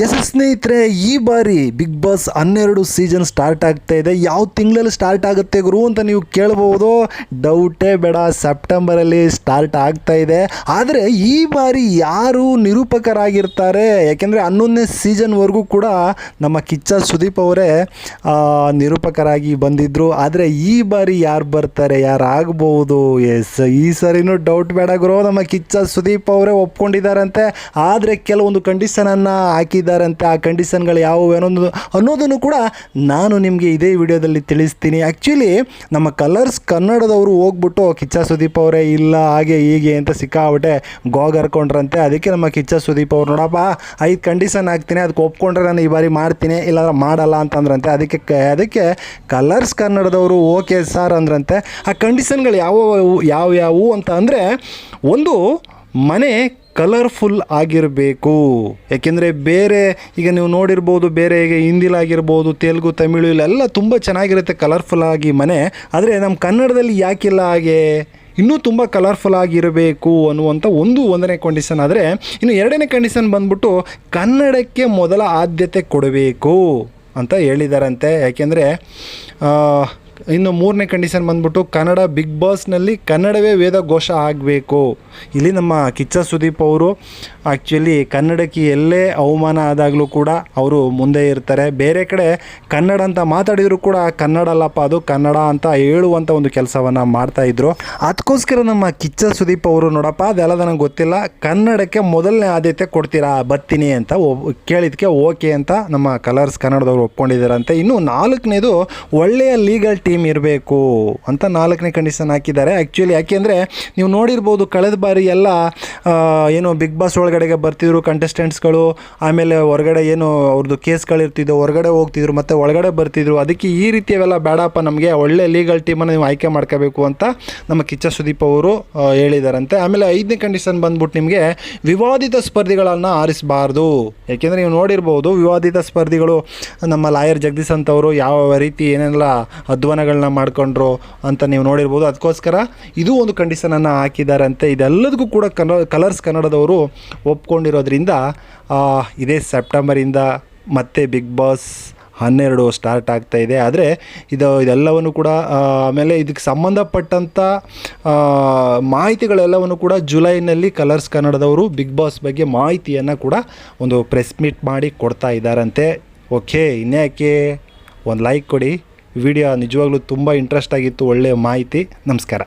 S ಸ್ನೇಹಿತರೆ, ಈ ಬಾರಿ ಬಿಗ್ ಬಾಸ್ ಹನ್ನೆರಡು ಸೀಸನ್ ಸ್ಟಾರ್ಟ್ ಆಗ್ತಾ ಇದೆ. ಯಾವ ತಿಂಗಳಲ್ಲಿ ಸ್ಟಾರ್ಟ್ ಆಗುತ್ತೆ ಗುರು ಅಂತ ನೀವು ಕೇಳ್ಬೋದು. ಡೌಟೇ ಬೇಡ ಸೆಪ್ಟೆಂಬರಲ್ಲಿ ಸ್ಟಾರ್ಟ್ ಆಗ್ತಾ ಇದೆ. ಆದರೆ ಈ ಬಾರಿ ಯಾರು ನಿರೂಪಕರಾಗಿರ್ತಾರೆ? ಯಾಕೆಂದರೆ ಹನ್ನೊಂದನೇ ಸೀಸನ್ವರೆಗೂ ಕೂಡ ನಮ್ಮ ಕಿಚ್ಚ ಸುದೀಪ್ ಅವರೇ ನಿರೂಪಕರಾಗಿ ಬಂದಿದ್ದರು ಆದರೆ ಈ ಬಾರಿ ಯಾರು ಬರ್ತಾರೆ, ಯಾರು ಆಗ್ಬೋದು? ಎಸ್, ಈ ಸರಿನೂ ಡೌಟ್ ಬೇಡ ಗುರು. ನಮ್ಮ ಕಿಚ್ಚ ಸುದೀಪ್ ಅವರೇ ಒಪ್ಕೊಂಡಿದ್ದಾರಂತೆ. ಆದರೆ ಕೆಲವೊಂದು ಕಂಡೀಷನನ್ನು ಹಾಕಿದ್ದಾರಂತೆ ಆ ಕಂಡೀಷನ್ಗಳು ಯಾವುವು ಅನ್ನೋದು ಅನ್ನೋದನ್ನು ಕೂಡ ನಾನು ನಿಮಗೆ ಇದೇ ವಿಡಿಯೋದಲ್ಲಿ ತಿಳಿಸ್ತೀನಿ. ಆ್ಯಕ್ಚುಲಿ ನಮ್ಮ ಕಲರ್ಸ್ ಕನ್ನಡದವರು ಹೋಗ್ಬಿಟ್ಟು ಕಿಚ್ಚ ಸುದೀಪ್ ಅವರೇ ಇಲ್ಲ, ಹಾಗೆ ಹೀಗೆ ಅಂತ ಸಿಕ್ಕಾಬಿಟ್ಟೆ ಗೋಗ್ ಹರ್ಕೊಂಡ್ರಂತೆ. ಅದಕ್ಕೆ ನಮ್ಮ ಕಿಚ್ಚ ಸುದೀಪ್ ಅವ್ರು ನೋಡಪ್ಪ, ಐದು ಕಂಡೀಷನ್ ಹಾಕ್ತೀನಿ, ಅದಕ್ಕೆ ಒಪ್ಕೊಂಡ್ರೆ ನಾನು ಈ ಬಾರಿ ಮಾಡ್ತೀನಿ, ಇಲ್ಲಾಂದ್ರೆ ಮಾಡಲ್ಲ ಅಂತಂದ್ರಂತೆ. ಅದಕ್ಕೆ ಅದಕ್ಕೆ ಕಲರ್ಸ್ ಕನ್ನಡದವರು ಓಕೆ ಸರ್ ಅಂದ್ರಂತೆ. ಆ ಕಂಡೀಷನ್ಗಳು ಯಾವ ಯಾವ ಯಾವುವು ಅಂತ ಅಂದರೆ, ಒಂದು ಮನೆ ಕಲರ್ಫುಲ್ ಆಗಿರಬೇಕು. ಯಾಕೆಂದರೆ ಬೇರೆ, ಈಗ ನೀವು ನೋಡಿರ್ಬೋದು ಬೇರೆ ಈಗ ಹಿಂದಿಲಾಗಿರ್ಬೋದು ತೆಲುಗು, ತಮಿಳು, ಇಲ್ಲೆಲ್ಲ ತುಂಬ ಚೆನ್ನಾಗಿರುತ್ತೆ ಕಲರ್ಫುಲ್ ಆಗಿ ಮನೆ. ಆದರೆ ನಮ್ಮ ಕನ್ನಡದಲ್ಲಿ ಯಾಕಿಲ್ಲ ಹಾಗೆ? ಇನ್ನೂ ತುಂಬ ಕಲರ್ಫುಲ್ ಆಗಿರಬೇಕು ಅನ್ನುವಂಥ ಒಂದು ಒಂದನೇ ಕಂಡೀಷನ್ ಆದರೆ ಇನ್ನು ಎರಡನೇ ಕಂಡೀಷನ್ ಬಂದ್ಬಿಟ್ಟು ಕನ್ನಡಕ್ಕೆ ಮೊದಲ ಆದ್ಯತೆ ಕೊಡಬೇಕು ಅಂತ ಹೇಳಿದಾರಂತೆ. ಯಾಕೆಂದರೆ ಇನ್ನು ಮೂರನೇ ಕಂಡೀಷನ್ ಬಂದ್ಬಿಟ್ಟು ಕನ್ನಡ ಬಿಗ್ ಬಾಸ್ನಲ್ಲಿ ಕನ್ನಡವೇ ವೇದ ಘೋಷ ಆಗಬೇಕು. ಇಲ್ಲಿ ನಮ್ಮ ಕಿಚ್ಚ ಸುದೀಪ್ ಅವರು ಆ್ಯಕ್ಚುಲಿ ಕನ್ನಡಕ್ಕೆ ಎಲ್ಲೇ ಅವಮಾನ ಆದಾಗಲೂ ಕೂಡ ಅವರು ಮುಂದೆ ಇರ್ತಾರೆ. ಬೇರೆ ಕಡೆ ಕನ್ನಡ ಅಂತ ಮಾತಾಡಿದರೂ ಕೂಡ ಕನ್ನಡ ಅಲ್ಲಪ್ಪ, ಅದು ಕನ್ನಡ ಅಂತ ಹೇಳುವಂಥ ಒಂದು ಕೆಲಸವನ್ನು ಮಾಡ್ತಾಯಿದ್ರು ಅದಕ್ಕೋಸ್ಕರ ನಮ್ಮ ಕಿಚ್ಚ ಸುದೀಪ್ ಅವರು ನೋಡಪ್ಪ ಅದೆಲ್ಲ ನನಗೆ ಗೊತ್ತಿಲ್ಲ. ಕನ್ನಡಕ್ಕೆ ಮೊದಲನೇ ಆದ್ಯತೆ ಕೊಡ್ತೀರಾ, ಬರ್ತೀನಿ ಅಂತ ಕೇಳಿದಕ್ಕೆ ಕೇಳಿದ್ಕೆ ಓಕೆ ಅಂತ ನಮ್ಮ ಕಲರ್ಸ್ ಕನ್ನಡದವರು ಒಪ್ಕೊಂಡಿದ್ದಾರಂತೆ. ಇನ್ನು ನಾಲ್ಕನೇದು ಒಳ್ಳೆಯ ಲೀಗಲ್ ಟೀಮ್ ಇರಬೇಕು ಅಂತ ನಾಲ್ಕನೇ ಕಂಡೀಷನ್ ಹಾಕಿದ್ದಾರೆ. ಆ್ಯಕ್ಚುಲಿ ಯಾಕೆಂದರೆ ನೀವು ನೋಡಿರ್ಬೋದು ಕಳೆದ ಬಾರಿ ಎಲ್ಲ ಏನು ಬಿಗ್ ಬಾಸ್ ಒಳಗಡೆಗೆ ಬರ್ತಿದ್ರು ಕಂಟೆಸ್ಟೆಂಟ್ಸ್ಗಳು ಆಮೇಲೆ ಹೊರಗಡೆ ಏನು ಅವ್ರದ್ದು ಕೇಸ್ಗಳಿರ್ತಿದ್ದವು ಹೊರಗಡೆ ಹೋಗ್ತಿದ್ರು, ಮತ್ತು ಒಳಗಡೆ ಬರ್ತಿದ್ರು. ಅದಕ್ಕೆ ಈ ರೀತಿಯವೆಲ್ಲ ಬೇಡಪ್ಪ, ನಮಗೆ ಒಳ್ಳೆ ಲೀಗಲ್ ಟೀಮನ್ನು ನೀವು ಆಯ್ಕೆ ಮಾಡ್ಕೋಬೇಕು ಅಂತ ನಮ್ಮ ಕಿಚ್ಚ ಸುದೀಪ್ ಅವರು ಹೇಳಿದಾರಂತೆ. ಆಮೇಲೆ ಐದನೇ ಕಂಡೀಷನ್ ಬಂದ್ಬಿಟ್ಟು ನಿಮಗೆ ವಿವಾದಿತ ಸ್ಪರ್ಧಿಗಳನ್ನು ಆರಿಸಬಾರ್ದು. ಯಾಕೆಂದರೆ ನೀವು ನೋಡಿರ್ಬೋದು ವಿವಾದಿತ ಸ್ಪರ್ಧಿಗಳು, ನಮ್ಮ ಲಾಯರ್ ಜಗದೀಶ್ ಅಂತವರು ಯಾವ ರೀತಿ ಏನೆಲ್ಲ ಅಧ್ವಾನಗಳನ್ನ ಮಾಡ್ಕೊಂಡ್ರು ಅಂತ ನೀವು ನೋಡಿರ್ಬೋದು. ಅದಕ್ಕೋಸ್ಕರ ಇದು ಒಂದು ಕಂಡೀಷನನ್ನು ಹಾಕಿದ್ದಾರಂತೆ ಇದೆಲ್ಲದಕ್ಕೂ ಕೂಡ ಕನ್ನಡ ಕಲರ್ಸ್ ಕನ್ನಡದವರು ಒಪ್ಕೊಂಡಿರೋದ್ರಿಂದ ಇದೇ ಸೆಪ್ಟೆಂಬರಿಂದ ಮತ್ತೆ ಬಿಗ್ ಬಾಸ್ ಹನ್ನೆರಡು ಸ್ಟಾರ್ಟ್ ಆಗ್ತಾ ಇದೆ. ಆದರೆ ಇದು, ಇದೆಲ್ಲವನ್ನು ಕೂಡ ಆಮೇಲೆ ಇದಕ್ಕೆ ಸಂಬಂಧಪಟ್ಟಂಥ ಮಾಹಿತಿಗಳೆಲ್ಲವನ್ನು ಕೂಡ ಜುಲೈನಲ್ಲಿ ಕಲರ್ಸ್ ಕನ್ನಡದವರು ಬಿಗ್ ಬಾಸ್ ಬಗ್ಗೆ ಮಾಹಿತಿಯನ್ನು ಕೂಡ ಒಂದು ಪ್ರೆಸ್ ಮೀಟ್ ಮಾಡಿ ಕೊಡ್ತಾ ಇದ್ದಾರಂತೆ ಓಕೆ ಇನ್ಯಾಕೆ? ಒಂದು ಲೈಕ್ ಕೊಡಿ. ವಿಡಿಯೋ ನಿಜವಾಗ್ಲೂ ತುಂಬ ಇಂಟ್ರೆಸ್ಟ್ ಆಗಿತ್ತು ಒಳ್ಳೆಯ ಮಾಹಿತಿ. ನಮಸ್ಕಾರ.